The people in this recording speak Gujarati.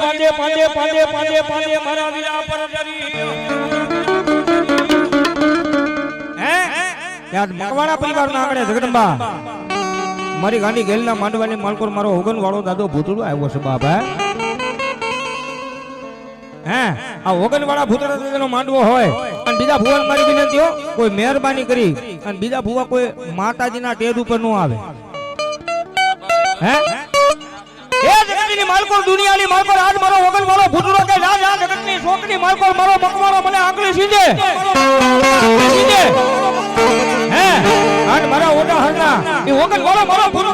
પાંડે પાંડે પાંડે પાંડે પાંડે મારા વિરા પર માંડવાની માલકોર મારો હોગન દાદો ભૂતળો આવ્યો છે બાબા હે? આ હોગન વાળા માંડવો હોય, અને બીજા ભુવન મારી વિનંતીઓ કોઈ મહેરબાની કરી, અને બીજા ભુવા કોઈ માતાજીના ટેદ ઉપર નો આવે. હે? એ જગતની માલકો દુનિયાની માલકો આજ મારો વગન મારો ભૂતરો કે રાજ આ જગતની છોકરી માલકો મારો મકવાણો મને આંગળી સીધે. સીધે. હે? આજ મારા ઓડા હરના એ વગન મારો મારો ભૂતળો